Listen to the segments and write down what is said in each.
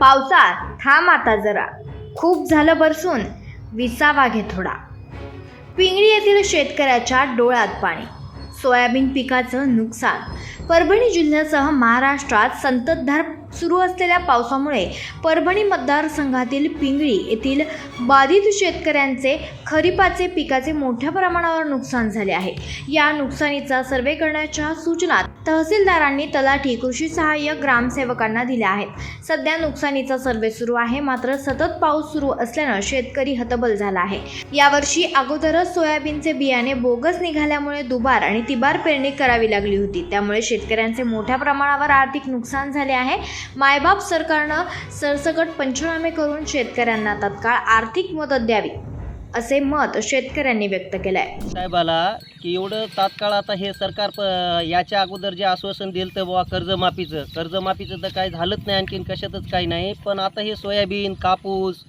पावसात थांब आता जरा. खूप झालं बरसून. विसावा घे थोडा. पिंगळी येथील शेतकऱ्याच्या डोळ्यात पाणी. सोयाबीन पिकाचं नुकसान. परभणी जिल्ह्यासह महाराष्ट्रात संततधार सुरू असलेल्या पावसामुळे परभणी मतदारसंघातील पिंगळी येथील बाधित शेतकऱ्यांचे खरीपाचे पिकाचे मोठ्या प्रमाणावर नुकसान झाले आहे. या नुकसानीचा सर्वे करण्याच्या सूचना तहसीलदारांनी तलाठी कृषी सहाय्यक ग्रामसेवकांना दिल्या आहेत. सध्या नुकसानीचा सर्वे सुरू आहे मात्र सतत पाऊस सुरू असल्यानं शेतकरी हतबल झाला आहे. यावर्षी अगोदरच सोयाबीनचे बियाणे बोगस निघाल्यामुळे दुबार आणि तिबार पेरणी करावी लागली होती. त्यामुळे शेतकऱ्यांचे मोठ्या प्रमाणावर आर्थिक नुकसान झाले आहे. मायबाप सरकारनं सरसकट पंचनामे करून शेतकऱ्यांना तत्काळ आर्थिक मदत द्यावी असे मत शेतकऱ्यांनी व्यक्त केलं आहे साहेबाला की एवढं तात्काळ आता हे सरकार प याच्या अगोदर जे आश्वासन दिलं तर बुवा कर्जमाफीचं कर्जमाफीचं तर काही झालंच नाही आणखीन कशातच काही नाही. पण आता हे सोयाबीन कापूस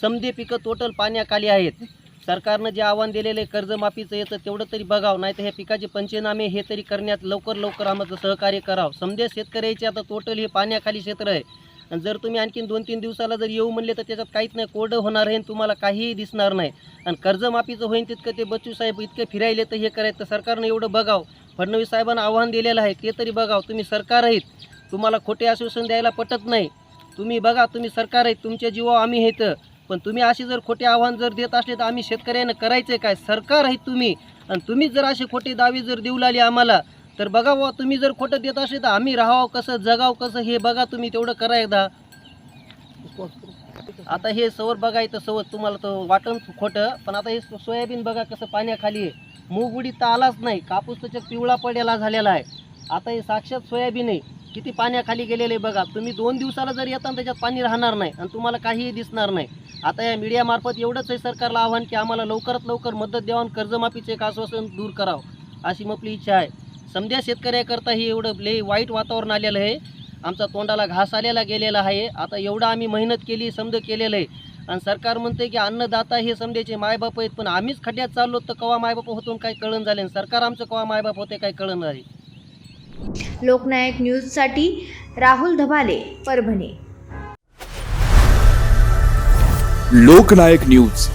समधे पिकं टोटल पाण्याखाली आहेत. सरकारनं जे आव्हान दिलेलं आहे कर्जमाफीचं येतं तेवढं तरी बघावं नाही तर हे पिकाचे पंचनामे हे तरी करण्यात लवकर लवकर आम्हाला सहकार्य करावं. समजे शेतकऱ्याचे आता टोटल हे पाण्याखाली क्षेत्र आहे. आणि जर तुम्ही आणखीन दोन तीन दिवसाला जर येऊ म्हणले तर त्याच्यात काहीच नाही कोरडं होणार आहे आणि तुम्हाला काहीही दिसणार नाही. आणि कर्जमाफीचं होईन तितकं ते बच्चू साहेब इतके फिरायले तर हे करायचं तर सरकारनं एवढं बघावं. फडणवीस साहेबांना आव्हान दिलेलं आहे ते तरी बघावं. तुम्ही सरकार आहेत. तुम्हाला खोटे आश्वासन द्यायला पटत नाही. तुम्ही बघा तुम्ही सरकार आहेत. तुमच्या जीवा आम्ही आहेत पण तुम्ही असे जर खोटे आव्हान जर देत असले तर आम्ही शेतकऱ्यांना करायचं काय? सरकार आहेत तुम्ही. आणि तुम्हीच जर असे खोटे दावे जर देऊ लागले आम्हाला तर बघा वा तुम्ही जर खोटं देत असले तर आम्ही राहावं कसं जगावं कसं हे बघा तुम्ही तेवढं करा एकदा. आता हे सवर बघा इथं सवर तुम्हाला तर वाटण खोटं पण आता हे सोयाबीन बघा कसं पाण्याखाली आहे. मूग उडीद तर आलाच नाही कापूस त्याच्यात पिवळा पडेला झालेला आहे. आता हे साक्षात सोयाबीन आहे. किती पाण्याखाली गेलेले बघा. तुम्ही दोन दिवसाला जर येता त्याच्यात पाणी राहणार नाही आणि तुम्हाला काहीही दिसणार नाही. आता या मीडियामार्फत एवढंच आहे सरकारला आव्हान की आम्हाला लवकरात लवकर मदत द्यावं कर्जमाफीचं कर्जमाफीचे एक आश्वासन दूर करावं अशी आपली इच्छा आहे. समजा शेतकऱ्याकरता ही एवढं लई वाईट वातावरण आलेलं आहे. आमचा तोंडाला घास आलेला गेलेला आहे. आता एवढं आम्ही मेहनत केली समज केलेलं आहे. आणि सरकार म्हणते की अन्नदाता हे समजायचे मायबाप आहेत पण आम्हीच खड्ड्यात चाललो तर कवा मायबाप होतो काही कळण झाले? आणि सरकार आमचं कवा मायबाप होते काही कळण झाले? लोकनायक न्यूजसाठी राहुल धबाले परभणी. लोकनायक न्यूज.